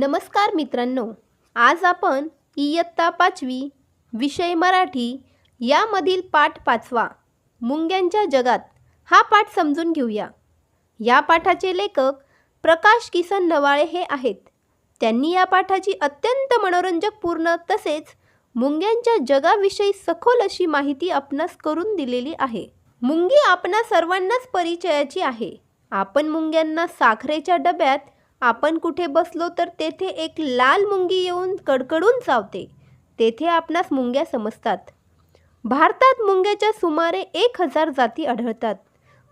नमस्कार मित्रांनो आज आपण इयत्ता पाचवी विषय मराठी यामधील पाठ पाचवा मुंग्यांच्या जगात हा पाठ समजून घेऊया. या पाठाचे लेखक प्रकाश किसन नवाळे हे आहेत. त्यांनी या पाठाची अत्यंत मनोरंजक पूर्ण तसेच मुंग्यांच्या जगाविषयी सखोल अशी माहिती आपणास करून दिलेली आहे. मुंगी आपणा सर्वांनाच परिचयाची आहे. आपण मुंग्यांना साखरेच्या डब्यात आपण कुठे बसलो तर तेथे एक लाल मुंगी येऊन कडकडून चावते. तेथे आपणास मुंग्या समजतात. भारतात मुंग्याच्या सुमारे एक हजार जाती आढळतात.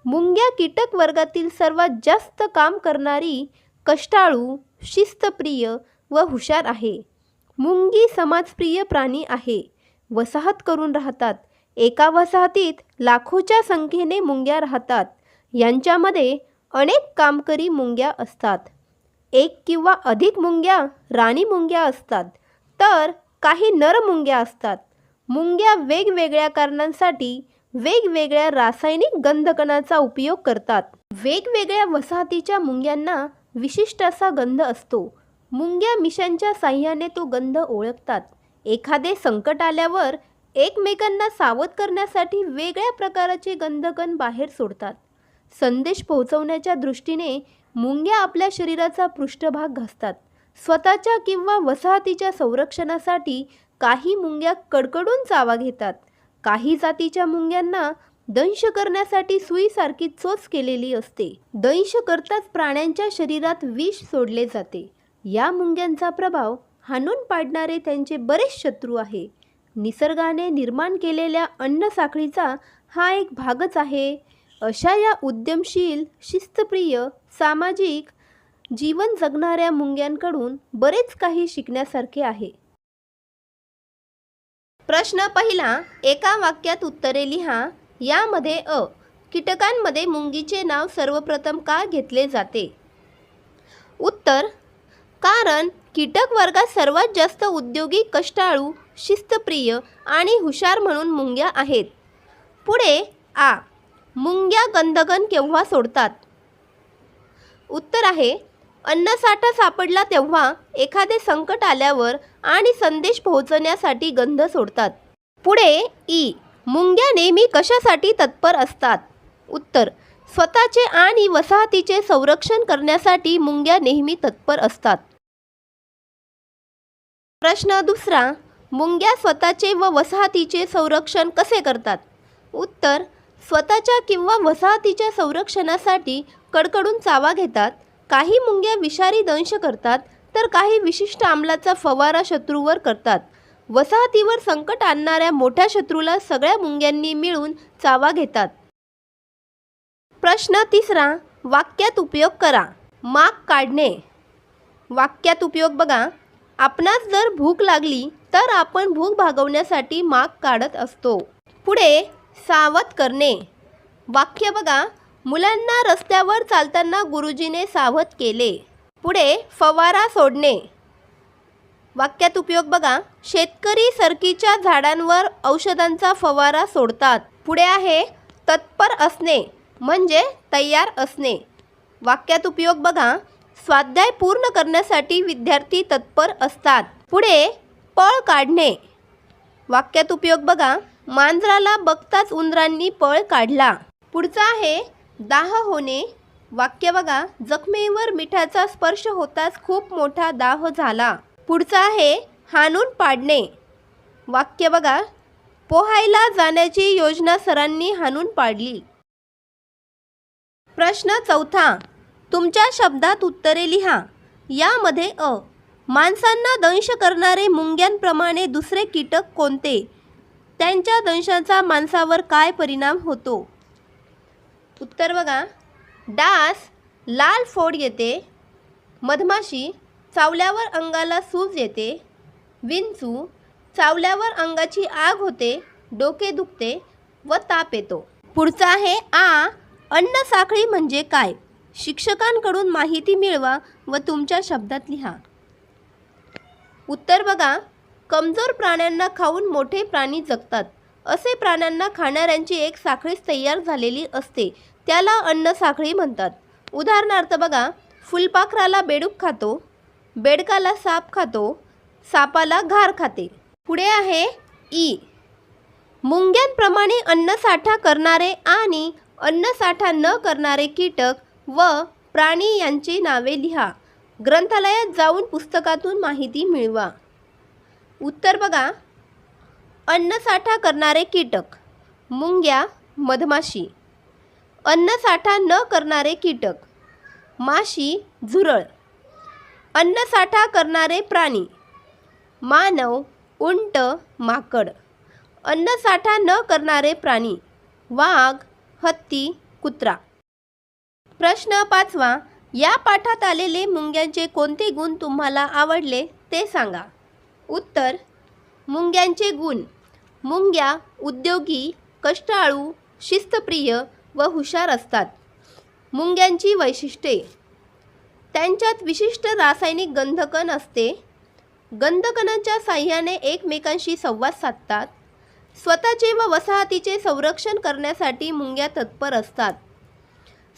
मुंग्या कीटक वर्गातील सर्वात जास्त काम करणारी कष्टाळू शिस्तप्रिय व हुशार आहे. मुंगी समाजप्रिय प्राणी आहे. वसाहत करून राहतात. एका वसाहतीत लाखोच्या संख्येने मुंग्या राहतात. यांच्यामध्ये अनेक कामकरी मुंग्या असतात. एक किंवा अधिक मुंग्या राणी मुंग्या असतात. तर काही नर मुंग्या असतात. मुंग्या वेगवेगळ्या कारणांसाठी वेगवेगळ्या रासायनिक गंधकणाचा उपयोग करतात. वेगवेगळ्या वसाहतीच्या मुंग्यांना विशिष्ट असा गंध असतो. मुंग्या मिशांच्या साह्याने तो गंध ओळखतात. एखादे संकट आल्यावर एकमेकांना सावध करण्यासाठी वेगळ्या प्रकारचे गंधकण बाहेर सोडतात. संदेश पोहोचवण्याच्या दृष्टीने मुंग्या आपल्या शरीराचा पृष्ठभाग घासतात. स्वतःच्या किंवा वसाहतीच्या संरक्षणासाठी काही मुंग्या कडकडून चावा घेतात. काही जातीच्या मुंग्यांना दंश करण्यासाठी सुईसारखी चोच केलेली असते. दंश करताच प्राण्यांच्या शरीरात विष सोडले जाते. या मुंग्यांचा प्रभाव हाणून पाडणारे त्यांचे बरेच शत्रू आहे. निसर्गाने निर्माण केलेल्या अन्न साखळीचा हा एक भागच आहे. अशा या उद्यमशील शिस्तप्रिय सामाजिक जीवन जगणाऱ्या मुंग्यांकडून बरेच काही शिकण्यासारखे आहे. प्रश्न पहिला एका वाक्यात उत्तरे लिहा. यामध्ये अ कीटकांमध्ये मुंगीचे नाव सर्वप्रथम का घेतले जाते? उत्तर कारण कीटक वर्गात सर्वात जास्त उद्योगी कष्टाळू शिस्तप्रिय आणि हुशार म्हणून मुंग्या आहेत. पुढे आ मुंग्या गंधगन केव्हा सोडतात? उत्तर आहे अन्नसाठा सापडला तेव्हा एखादे संकट आल्यावर आणि संदेश पोहोचण्यासाठी गंध सोडतात. पुढे ई मुंग्या नेहमी कशासाठी तत्पर असतात? उत्तर स्वतःचे आणि वसाहतीचे संरक्षण करण्यासाठी मुंग्या नेहमी तत्पर असतात. प्रश्न दुसरा मुंग्या स्वतःचे व वसाहतीचे संरक्षण कसे करतात? उत्तर स्वतःच्या किंवा वसाहतीच्या संरक्षणासाठी कडकडून चावा घेतात. काही मुंग्या विषारी दंश करतात तर काही विशिष्ट अंमलाचा फवारा शत्रूवर करतात. वसाहतीवर संकट आणणाऱ्या मोठ्या शत्रूला सगळ्या मुंग्यांनी मिळून चावा घेतात. प्रश्न तिसरा वाक्यात उपयोग करा. माग काढणे. वाक्यात उपयोग बघा. आपणास जर भूक लागली तर आपण भूक भागवण्यासाठी माग काढत असतो. पुढे सावध करणे. वाक्य बघा. मुलांना रस्त्यावर चालताना गुरुजीने सावध केले. पुढे फवारा सोडणे. वाक्यात उपयोग बघा. शेतकरी सरकीच्या झाडांवर औषधांचा फवारा सोडतात. पुढे आहे तत्पर असणे म्हणजे तयार असणे. वाक्यात उपयोग बघा. स्वाध्याय पूर्ण करण्यासाठी विद्यार्थी तत्पर असतात. पुढे पळ काढणे. वाक्यात उपयोग बघा. मांजराला बघताच उंदरांनी पळ काढला. पुढचा आहे दाह होणे. वाक्य बघा जखमेवर मिठाचा स्पर्श होताच खूप मोठा दाह झाला. पुढचा आहे हाणून पाडणे. वाक्य बघा पोहायला जाण्याची योजना सरांनी हाणून पाडली. प्रश्न चौथा तुमच्या शब्दात उत्तरे लिहा. यामध्ये अ माणसांना दंश करणारे मुंग्यांप्रमाणे दुसरे कीटक कोणते? त्यांच्या दंशाचा माणसावर काय परिणाम होतो? उत्तर बघा. डास लाल फोड येते मधमाशी चावल्यावर अंगाला सूज येते. विंचू चावल्यावर अंगाची आग होते. डोके दुखते व ताप येतो. पुढचा आहे आ. अन्न साखळी म्हणजे काय? शिक्षकांकडून माहिती मिळवा व तुमच्या शब्दात लिहा. उत्तर बघा. कमजोर प्राण्यांना खाऊन मोठे प्राणी जगतात. असे प्राण्यांना खाणाऱ्यांची एक साखळीच तयार झालेली असते. त्याला अन्न साखळी म्हणतात. उदाहरणार्थ बघा फुलपाखराला बेडूक खातो बेडकाला साप खातो सापाला घार खाते. पुढे आहे ई. मुंग्यांप्रमाणे अन्नसाठा करणारे आणि अन्नसाठा न करणारे कीटक व प्राणी यांची नावे लिहा. ग्रंथालयात जाऊन पुस्तकातून माहिती मिळवा. उत्तर बघा. अन्नसाठा करणारे कीटक. मुंग्या मधमाशी. अन्नसाठा न करणारे कीटक. माशी झुरळ. अन्नसाठा करणारे प्राणी. मानव उंट माकड. अन्नसाठा न करणारे प्राणी. वाघ हत्ती कुत्रा. प्रश्न पाचवा. या पाठात आलेले मुंग्यांचे कोणते गुण तुम्हाला आवडले ते सांगा. उत्तर मुंग्यांचे गुण. मुंग्या उद्योगी कष्टाळू शिस्तप्रिय व हुशार असतात. मुंग्यांची वैशिष्ट्ये. त्यांच्यात विशिष्ट रासायनिक गंधकण असते. गंधकणाच्या साह्याने एकमेकांशी संवाद साधतात. स्वतःचे व वसाहतीचे संरक्षण करण्यासाठी मुंग्या तत्पर असतात.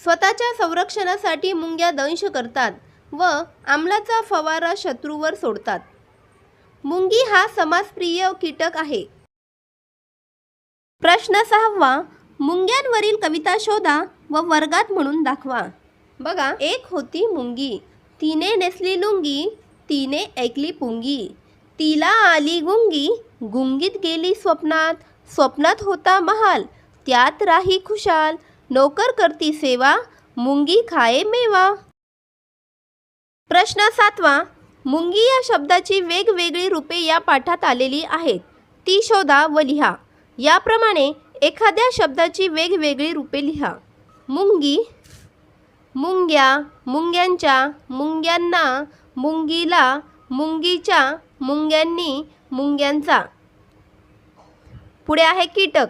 स्वतःच्या संरक्षणासाठी मुंग्या दंश करतात व आमलाचा फवारा शत्रूवर सोडतात. मुंगी हा समाजप्रिय कीटक आहे. प्रश्न सहावा मुंग्यांवरील कविता शोधा व वर्गात म्हणून दाखवा. बघा एक होती मुंगी तिने नेसली लुंगी तिने ऐकली पुंगी तिला आली गुंगी गुंगीत गेली स्वप्नात स्वप्नात होता महाल त्यात राही खुशाल नोकर करती सेवा मुंगी खाये मेवा. प्रश्न सातवा मुंगी या शब्दाची वेगवेगळी रूपे या पाठात आलेली आहेत. ती शोधा व लिहा. याप्रमाणे एखाद्या शब्दाची वेगवेगळी रूपे लिहा. मुंगी मुंग्या मुंग्यांच्या मुंग्यांना मुंगीला मुंगीच्या मुंग्यांनी मुंग्यांचा. पुढे आहे कीटक.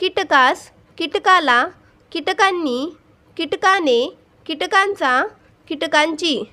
कीटकास कीटकाला कीटकांनी कीटकाने कीटकांचा कीटकांची.